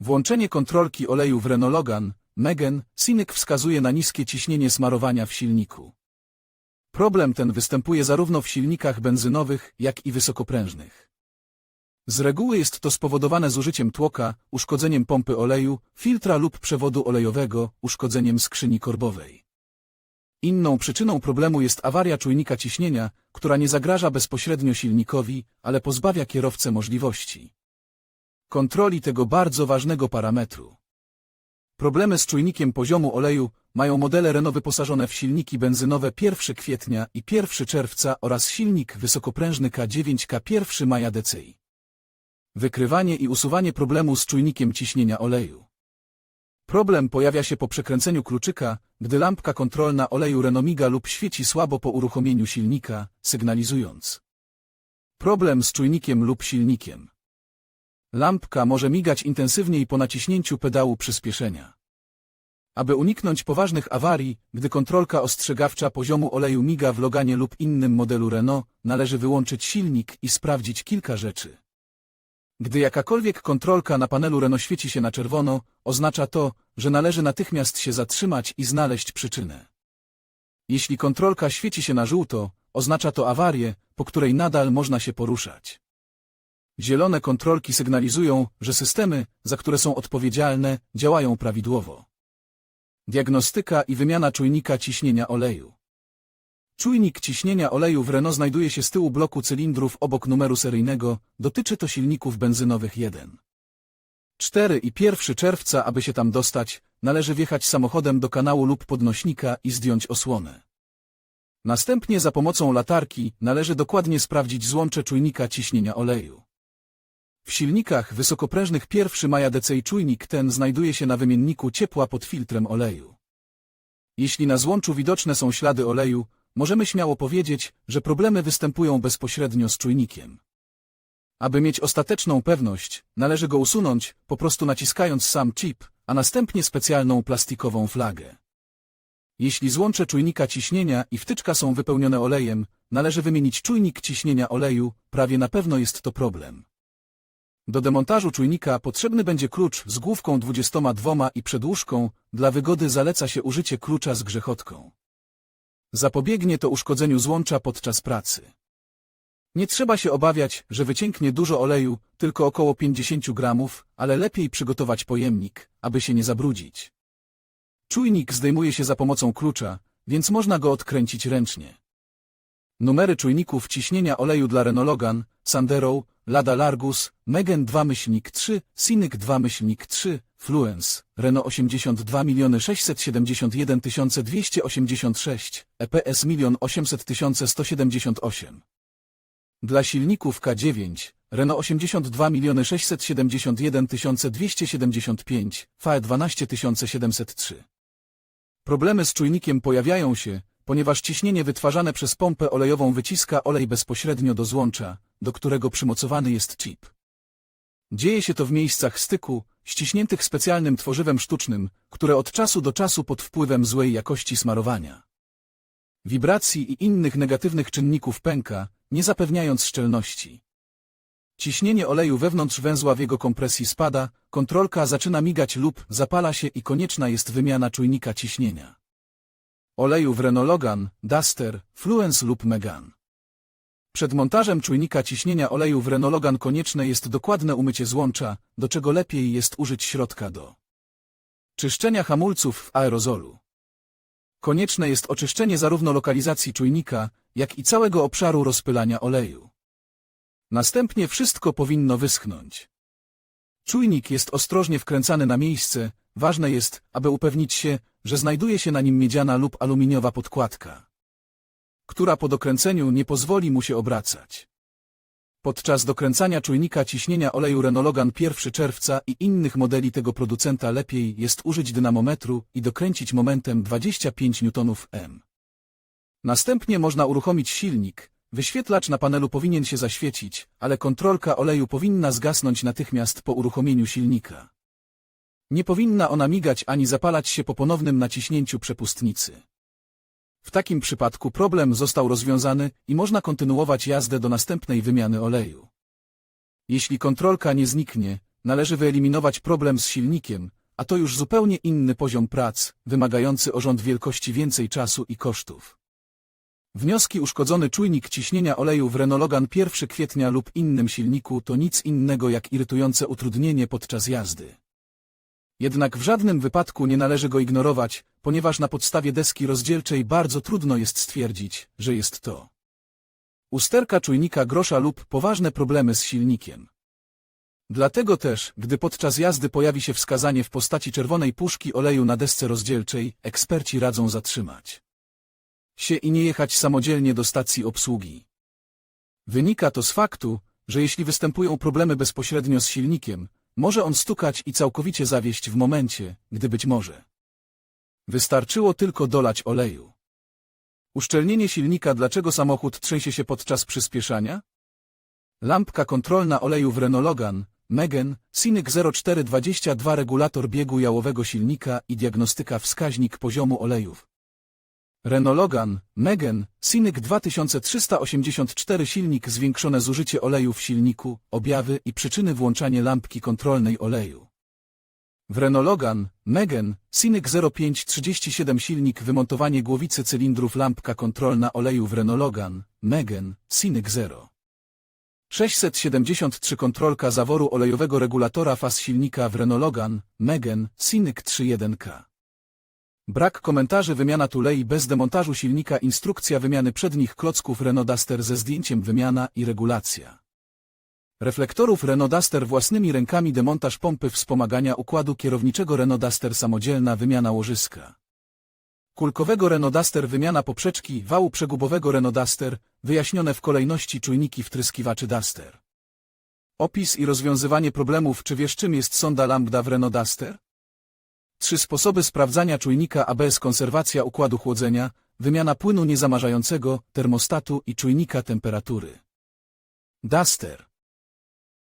Włączenie kontrolki oleju w Renault Logan, Megen, Synek wskazuje na niskie ciśnienie smarowania w silniku. Problem ten występuje zarówno w silnikach benzynowych, jak i wysokoprężnych. Z reguły jest to spowodowane zużyciem tłoka, uszkodzeniem pompy oleju, filtra lub przewodu olejowego, uszkodzeniem skrzyni korbowej. Inną przyczyną problemu jest awaria czujnika ciśnienia, która nie zagraża bezpośrednio silnikowi, ale pozbawia kierowcę możliwości kontroli tego bardzo ważnego parametru. Problemy z czujnikiem poziomu oleju mają modele Renault wyposażone w silniki benzynowe 1 kwietnia i 1 czerwca oraz silnik wysokoprężny K9K 1 maja DCI. Wykrywanie i usuwanie problemu z czujnikiem ciśnienia oleju. Problem pojawia się po przekręceniu kluczyka, gdy lampka kontrolna oleju Renault miga lub świeci słabo po uruchomieniu silnika, sygnalizując problem z czujnikiem lub silnikiem. Lampka może migać intensywniej po naciśnięciu pedału przyspieszenia. Aby uniknąć poważnych awarii, gdy kontrolka ostrzegawcza poziomu oleju miga w Loganie lub innym modelu Renault, należy wyłączyć silnik i sprawdzić kilka rzeczy. Gdy jakakolwiek kontrolka na panelu Renault świeci się na czerwono, oznacza to, że należy natychmiast się zatrzymać i znaleźć przyczynę. Jeśli kontrolka świeci się na żółto, oznacza to awarię, po której nadal można się poruszać. Zielone kontrolki sygnalizują, że systemy, za które są odpowiedzialne, działają prawidłowo. Diagnostyka i wymiana czujnika ciśnienia oleju. Czujnik ciśnienia oleju w Renault znajduje się z tyłu bloku cylindrów obok numeru seryjnego, dotyczy to silników benzynowych 1. 4 i 1 czerwca, aby się tam dostać, należy wjechać samochodem do kanału lub podnośnika i zdjąć osłonę. Następnie za pomocą latarki należy dokładnie sprawdzić złącze czujnika ciśnienia oleju. W silnikach wysokoprężnych 1 maja DCI czujnik ten znajduje się na wymienniku ciepła pod filtrem oleju. Jeśli na złączu widoczne są ślady oleju, możemy śmiało powiedzieć, że problemy występują bezpośrednio z czujnikiem. Aby mieć ostateczną pewność, należy go usunąć, po prostu naciskając sam chip, a następnie specjalną plastikową flagę. Jeśli złącze czujnika ciśnienia i wtyczka są wypełnione olejem, należy wymienić czujnik ciśnienia oleju, prawie na pewno jest to problem. Do demontażu czujnika potrzebny będzie klucz z główką 22 i przedłużką, dla wygody zaleca się użycie klucza z grzechotką. Zapobiegnie to uszkodzeniu złącza podczas pracy. Nie trzeba się obawiać, że wycięknie dużo oleju, tylko około 50 gramów, ale lepiej przygotować pojemnik, aby się nie zabrudzić. Czujnik zdejmuje się za pomocą klucza, więc można go odkręcić ręcznie. Numery czujników ciśnienia oleju dla Renault Logan, Sandero, Lada Largus, Megen 2 myślnik 3, Cynic 2 myślnik 3, Fluence, Renault 82 671 286, EPS 1 800 178. Dla silników K9, Renault 82 671 275, FAE 12 703. Problemy z czujnikiem pojawiają się, ponieważ ciśnienie wytwarzane przez pompę olejową wyciska olej bezpośrednio do złącza, do którego przymocowany jest chip. Dzieje się to w miejscach styku, ściśniętych specjalnym tworzywem sztucznym, które od czasu do czasu pod wpływem złej jakości smarowania, wibracji i innych negatywnych czynników pęka, nie zapewniając szczelności. Ciśnienie oleju wewnątrz węzła w jego kompresji spada, kontrolka zaczyna migać lub zapala się i konieczna jest wymiana czujnika ciśnienia. Oleju w Renault Logan, Duster, Fluence lub Megane. Przed montażem czujnika ciśnienia oleju w Renault Logan konieczne jest dokładne umycie złącza, do czego lepiej jest użyć środka do czyszczenia hamulców w aerozolu. Konieczne jest oczyszczenie zarówno lokalizacji czujnika, jak i całego obszaru rozpylania oleju. Następnie wszystko powinno wyschnąć. Czujnik jest ostrożnie wkręcany na miejsce, ważne jest, aby upewnić się, że znajduje się na nim miedziana lub aluminiowa podkładka, która po dokręceniu nie pozwoli mu się obracać. Podczas dokręcania czujnika ciśnienia oleju Renologan 1 czerwca i innych modeli tego producenta lepiej jest użyć dynamometru i dokręcić momentem 25 Nm. Następnie można uruchomić silnik. Wyświetlacz na panelu powinien się zaświecić, ale kontrolka oleju powinna zgasnąć natychmiast po uruchomieniu silnika. Nie powinna ona migać ani zapalać się po ponownym naciśnięciu przepustnicy. W takim przypadku problem został rozwiązany i można kontynuować jazdę do następnej wymiany oleju. Jeśli kontrolka nie zniknie, należy wyeliminować problem z silnikiem, a to już zupełnie inny poziom prac, wymagający o rząd wielkości więcej czasu i kosztów. Wnioski uszkodzony czujnik ciśnienia oleju w Renault Logan 1 kwietnia lub innym silniku to nic innego jak irytujące utrudnienie podczas jazdy. Jednak w żadnym wypadku nie należy go ignorować, ponieważ na podstawie deski rozdzielczej bardzo trudno jest stwierdzić, że jest to usterka czujnika grosza lub poważne problemy z silnikiem. Dlatego też, gdy podczas jazdy pojawi się wskazanie w postaci czerwonej puszki oleju na desce rozdzielczej, eksperci radzą zatrzymać się i nie jechać samodzielnie do stacji obsługi. Wynika to z faktu, że jeśli występują problemy bezpośrednio z silnikiem, może on stukać i całkowicie zawieść w momencie, gdy być może wystarczyło tylko dolać oleju. Uszczelnienie silnika Dlaczego samochód trzęsie się podczas przyspieszania? Lampka kontrolna oleju w Renault Logan, Megen, Cynic 0422 regulator biegu jałowego silnika i diagnostyka wskaźnik poziomu olejów. Renault Logan, Megen, Cynic 2384 silnik zwiększone zużycie oleju w silniku, objawy i przyczyny włączanie lampki kontrolnej oleju. W Renault Logan, Megen, Cynic 0537 silnik wymontowanie głowicy cylindrów lampka kontrolna oleju w Renault Logan, Megen, Cynic 0. 673 kontrolka zaworu olejowego regulatora faz silnika w Renault Logan, Megen, Cynic 31K. Brak komentarzy wymiana tulei bez demontażu silnika instrukcja wymiany przednich klocków Renault Duster ze zdjęciem wymiana i regulacja. Reflektorów Renault Duster własnymi rękami demontaż pompy wspomagania układu kierowniczego Renault Duster samodzielna wymiana łożyska. Kulkowego Renault Duster wymiana poprzeczki wału przegubowego Renault Duster wyjaśnione w kolejności czujniki wtryskiwaczy Duster. Opis i rozwiązywanie problemów czy wiesz czym jest sonda lambda w Renault Duster? Trzy sposoby sprawdzania czujnika ABS konserwacja układu chłodzenia, wymiana płynu niezamarzającego, termostatu i czujnika temperatury. Duster